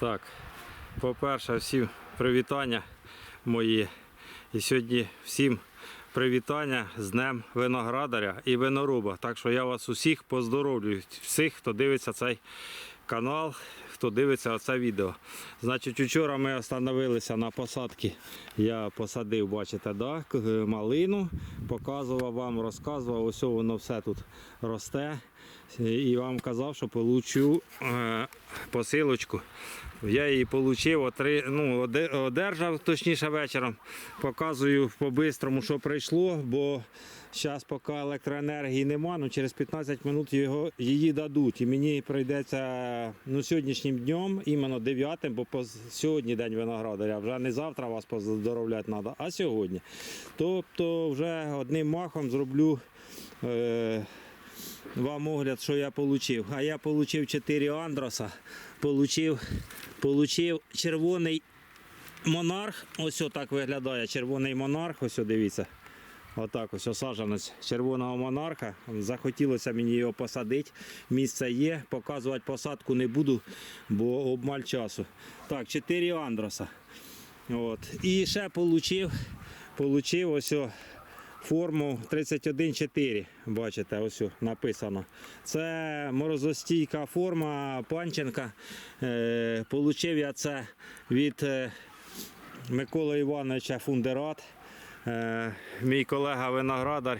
Так, по-перше, всім привітання мої. І сьогодні всім привітання з Днем виноградаря і виноруба. Так що я вас усіх поздоровлюю, всіх, хто дивиться цей канал, хто дивиться це відео. Значить, вчора ми остановилися на посадці. Я посадив, бачите, да, малину, показував вам, розказував, ось воно все тут росте. І вам казав, що получу е, посилочку. Я її отримав, ну, одержав точніше вечором. Показую по-бистрому, що прийшло, бо зараз поки електроенергії нема, ну через 15 минут його, її дадуть. І мені прийдеться ну, сьогоднішнім днем, іменно 9, бо поз- сьогодні день виноградаря, вже не завтра вас поздоровляти треба, а сьогодні. Тобто вже одним махом зроблю. Е- вам огляд, що я отримав. А я отримав 4 андроса, получив, получив червоний монарх. Ось так виглядає червоний монарх. Ось дивіться. Отак ось осаджанець червоного монарха. Захотілося мені його посадити. Місце є. Показувати посадку не буду, бо обмаль часу. Так, 4 андроса. От. І ще получив, получив ось форму 31.4. Бачите, ось написано. Це морозостійка форма Панченка. Е, получив я це від е, Миколи Івановича Фундерат. Е, мій колега виноградар,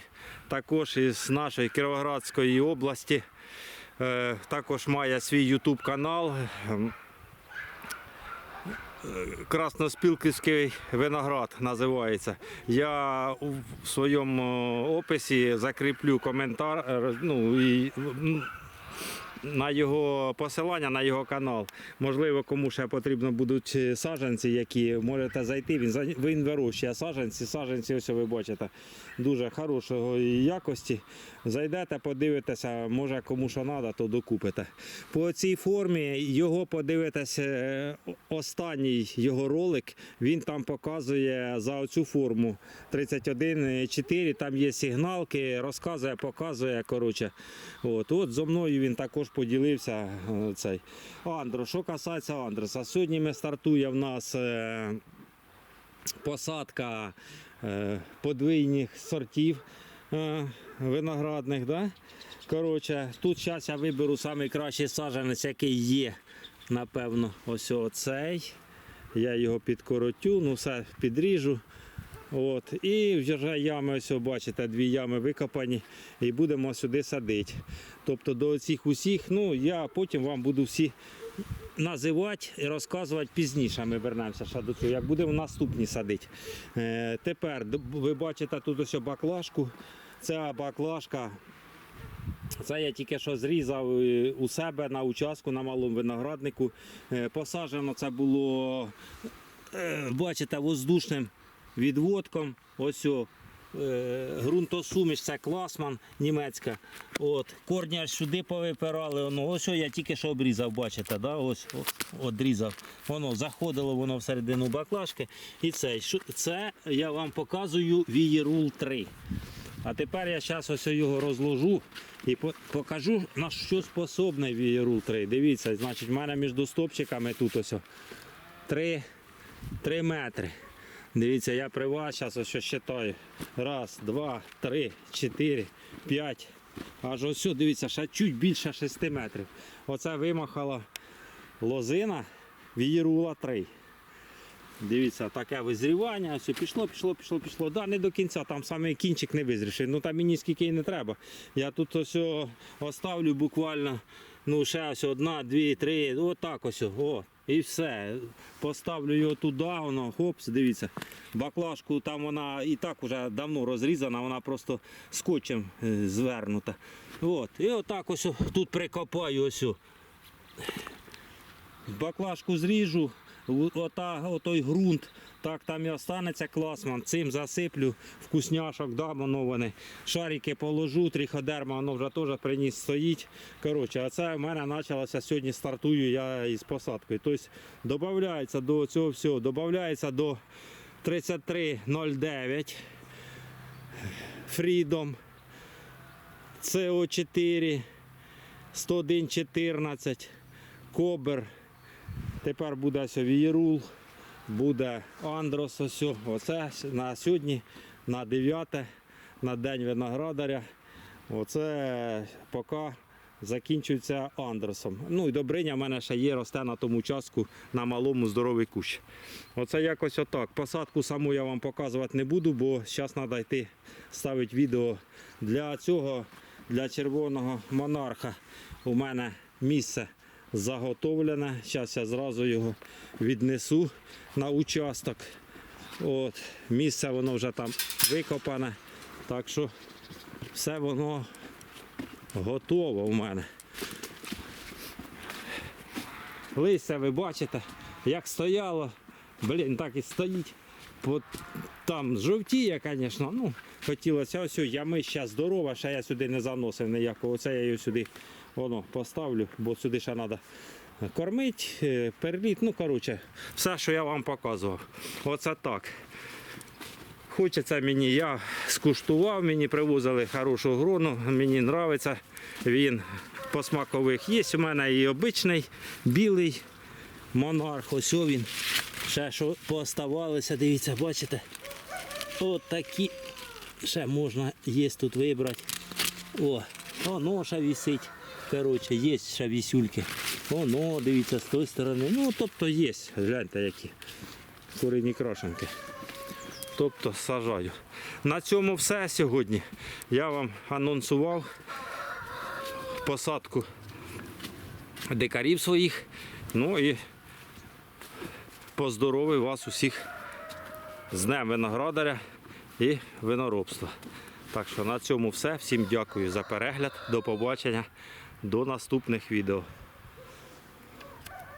також із нашої Кіровоградської області. Е, також має свій YouTube канал. Красноспілківський виноград називається. Я у своєму описі закріплю коментар е, ну, і, м, на його посилання на його канал. Можливо, кому ще потрібно будуть е, саджанці, які можете зайти. Він, він вирощує саджанці. Саджанці, ось ви бачите, дуже хорошої якості. Зайдете, подивитеся, може кому що треба, то докупите. По цій формі його подивитесь е, останній його ролик. Він там показує за оцю форму 31.4, там є сигналки, розказує, показує. Коротше. От, от зо мною він також поділився. е, Цей. Андро, що касається Андреса, сьогодні ми стартує в нас. е, посадка е, подвійних сортів виноградних. Да? Коротше, тут зараз я виберу найкращий саджанець, який є. Напевно, ось оцей. Я його підкоротю, ну все підріжу. От. І вже ями, ось бачите, дві ями викопані і будемо сюди садити. Тобто до цих усіх, ну я потім вам буду всі називати і розказувати пізніше. Ми вернемося ще до цього, як будемо наступні садити. Е, тепер ви бачите тут ось баклажку. Ця баклажка. Це я тільки що зрізав е, у себе на участку на малому винограднику. Е, Посаджено це було, е, бачите, воздушним відводком. Ось о, е, ґрунтосуміш, це класман німецька. От, корні сюди повипирали. Воно, ось о, я тільки що обрізав, бачите, да? ось одрізав. Воно заходило воно всередину баклажки. І це, це я вам показую Вієрул 3. А тепер я зараз ось його розложу і покажу, на що способний Вієрул 3. Дивіться, значить, в мене між стопчиками тут ось 3, 3 метри. Дивіться, я при вас зараз ось считаю. Раз, два, три, чотири, п'ять. Аж ось, дивіться, ще чуть більше 6 метрів. Оце вимахала лозина Вієрула 3. Дивіться, таке визрівання, все пішло, пішло, пішло, пішло. Да, не до кінця, там саме кінчик не визрішив. Ну там мені скільки і не треба. Я тут ось оставлю буквально, ну ще ось одна, дві, три, отак ось. О, і все. Поставлю його туди, воно, хопс, дивіться. Баклажку там вона і так вже давно розрізана, вона просто скотчем е, звернута. От. І отак ось тут прикопаю ось. Баклажку зріжу, ота, отой ґрунт, так там і останеться класман. Цим засиплю вкусняшок, да, воно вони. Шарики положу, триходерма, воно вже теж приніс стоїть. Коротше, а це в мене почалося сьогодні стартую я із посадкою. Тобто додається до цього всього, додається до 3309 Freedom CO4 101.14 Кобер Тепер буде ось вієрул, буде андрос. Ось. Оце на сьогодні, на 9, на день виноградаря. Оце поки закінчується андросом. Ну і добриня в мене ще є, росте на тому участку на малому здоровий кущ. Оце якось отак. Посадку саму я вам показувати не буду, бо зараз треба йти ставити відео для цього, для червоного монарха. У мене місце заготовлене. Зараз я зразу його віднесу на участок. От, місце воно вже там викопане. Так що все воно готово у мене. Листя ви бачите, як стояло. Блін, так і стоїть. От там жовтіє, звісно. Ну, хотілося ось ямища здорова, ще я сюди не заносив ніякого. Оце я її сюди воно, поставлю, бо сюди ще треба кормити, е, перліт. Ну, коротше, все, що я вам показував. Оце так. Хочеться мені, я скуштував, мені привозили хорошу грону, мені подобається він по смакових. Є у мене і обичний білий монарх, ось він. Ще що пооставалося, дивіться, бачите? От такі ще можна є тут вибрати. О, воно ще висить. Коротше, є ще вісюльки. Воно, дивіться, з тої сторони. Ну, тобто є. Гляньте які. Курині крашенки. Тобто сажаю. На цьому все сьогодні. Я вам анонсував посадку дикарів своїх. Ну і поздоровив вас усіх з Днем виноградаря і виноробства. Так що на цьому все. Всім дякую за перегляд. До побачення. До наступних відео.